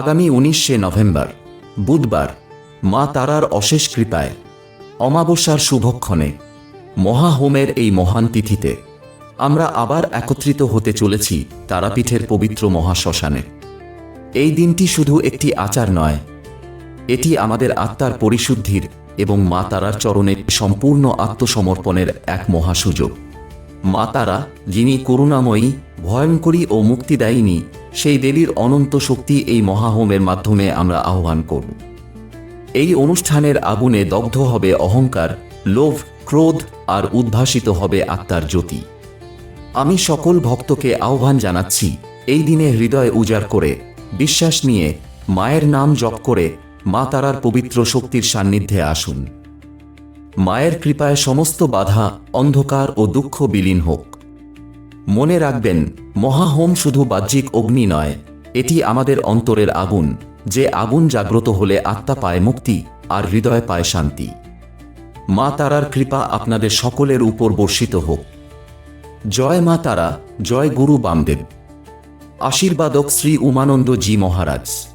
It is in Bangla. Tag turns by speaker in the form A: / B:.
A: আগামী উনিশে নভেম্বর, বুধবার, মা তারার অশেষ কৃপায়, অমাবস্যার শুভক্ষণে মহাহোমের এই মহান তিথিতে, আমরা আবার একত্রিত হতে চলেছি তারাপীঠের পবিত্র মহাশ্মশানে। এই দিনটি শুধু একটি আচার নয়, এটি আমাদের আত্মার পরিশুদ্ধির এবং মা তারার চরণে সম্পূর্ণ আত্মসমর্পণের এক মহাসুযোগ। মা তারা, যিনি করুণাময়ী, ভয়ঙ্করী ও মুক্তিদায়িনী সেই দেবীর অনন্ত শক্তি এই মহাহোমের মাধ্যমে আমরা আহ্বান করব। এই অনুষ্ঠানের আগুনে দগ্ধ হবে অহংকার, লোভ, ক্রোধ আর উদ্ভাসিত হবে আত্মার জ্যোতি। আমি সকল ভক্তকে আহ্বান জানাচ্ছি, এই দিনে হৃদয় উজাড় করে, বিশ্বাস নিয়ে, মায়ের নাম জপ করে, মা তারার পবিত্র শক্তির সান্নিধ্যে আসুন। মায়ের কৃপায় সমস্ত বাধা, অন্ধকার ও দুঃখ বিলীন হোক। মনে রাখবেন মহাহোম শুধু বাহ্যিক অগ্নি নয়, এটি আমাদের অন্তরের আগুন, যে আগুন জাগ্রত হলে আত্মা পায় মুক্তি আর হৃদয় পায় শান্তি। মা তারার কৃপা আপনাদের সকলের উপর বর্ষিত হোক। জয় মা তারা, জয় গুরু বামদেব। আশীর্বাদক শ্রী উমানন্দ জি মহারাজ।